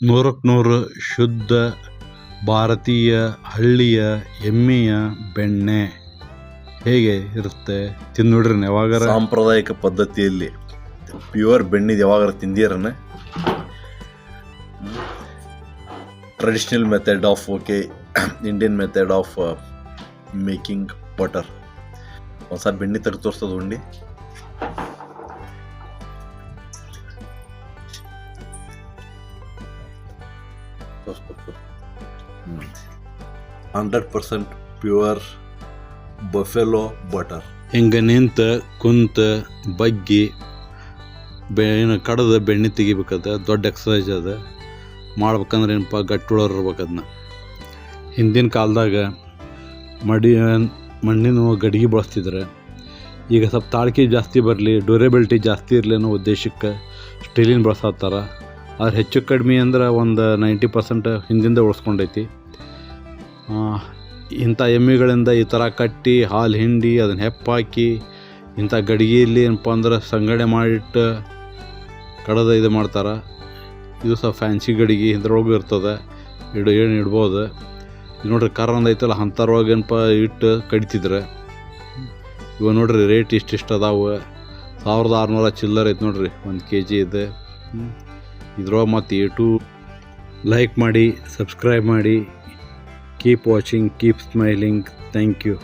ನೂರಕ್ಕೆ ನೂರು ಶುದ್ಧ ಭಾರತೀಯ ಹಳ್ಳಿಯ ಎಮ್ಮೆಯ ಬೆಣ್ಣೆ ಹೇಗೆ ಇರುತ್ತೆ? ತಿಂದು ನೋಡ್ರಿ ಯಾವಾಗಾರ? ಸಾಂಪ್ರದಾಯಿಕ ಪದ್ಧತಿಯಲ್ಲಿ ಪ್ಯೂರ್ ಬೆಣ್ಣಿದು ಯಾವಾಗಾರ ತಿಂದಿರನ? Traditional method of okay Indian method of making butter ಹೊಸ ಬೆಣ್ಣೆ ತೆಗೆದು ತೋರಿಸ್ತದ ಉಂಡಿ? Hundred percent pure buffalo butter. ಹಿಂಗೆ ನಿಂತ, ಕುಂತ, ಬಗ್ಗಿ ಬೆಣ್ಣೆ ಕಡದ ಬೆಣ್ಣೆ ತೆಗಿಬೇಕದ, ದೊಡ್ಡ ಎಕ್ಸಸೈಸ್ ಅದ. ಮಾಡ್ಬೇಕಂದ್ರೆ ಏನಪ್ಪ ಗಟ್ಟಿ ಉಳೋರ್ ಇರ್ಬೇಕು ಅದನ್ನ ಹಿಂದಿನ ಕಾಲದಾಗ ಮಡಿ ಮಣ್ಣಿನ ಗಡಿಗೆ ಬಳಸ್ತಿದ್ರೆ, ಈಗ ಸ್ವಲ್ಪ ತಾಳ್ಕೆ ಜಾಸ್ತಿ ಬರಲಿ ಡ್ಯೂರೇಬಿಲಿಟಿ ಜಾಸ್ತಿ ಇರಲಿ ಅನ್ನೋ ಉದ್ದೇಶಕ್ಕೆ ಸ್ಟೀಲಿನ ಬಳಸತ್ತಾರ ಆದ್ರೆ ಹೆಚ್ಚು ಕಡಿಮೆ ಅಂದ್ರೆ ಒಂದು ನೈಂಟಿ ಪರ್ಸೆಂಟ್ ಹಿಂದಿಂದ ಉಳಿಸ್ಕೊಂಡೈತಿ. ಇಂಥ ಎಮ್ಮಿಗಳಿಂದ ಈ ಥರ ಕಟ್ಟಿ ಹಾಲು ಹಿಂಡಿ ಅದನ್ನು ಹೆಪ್ಪಾಕಿ ಇಂಥ ಗಡಿಗೆಯಲ್ಲಿ ಏನಪ್ಪ ಅಂದ್ರೆ ಸಂಗಡೆ ಮಾಡಿಟ್ಟು ಕಡದ ಇದು ಮಾಡ್ತಾರೆ. ಇದು ಸಹ ಫ್ಯಾನ್ಸಿ ಗಡಿಗೆ ಇದ್ರೊಳಗೆ ಇರ್ತದೆ. ಇಡು, ಏನು ಇಡ್ಬೋದು. ಇದು ನೋಡ್ರಿ ಕರ ಒಂದು ಐತಲ್ಲ ಅಂಥರೊಳಗೆ ಏನಪ್ಪ ಇಟ್ಟು ಕಡಿತಿದ್ರೆ. ಇವ ನೋಡ್ರಿ ರೇಟ್ ಇಷ್ಟಿಷ್ಟು ಅದಾವೆ. ಸಾವಿರದ ಆರುನೂರ ಚಿಲ್ಲರ್ ಐತೆ ನೋಡ್ರಿ, ಒಂದು ಕೆ ಜಿ ಇದೆ ಇದ್ರೊಳಗೆ ಮತ್ತು ಏಟು ಲೈಕ್ ಮಾಡಿ ಸಬ್ಸ್ಕ್ರೈಬ್ ಮಾಡಿ. Keep watching keep smiling thank you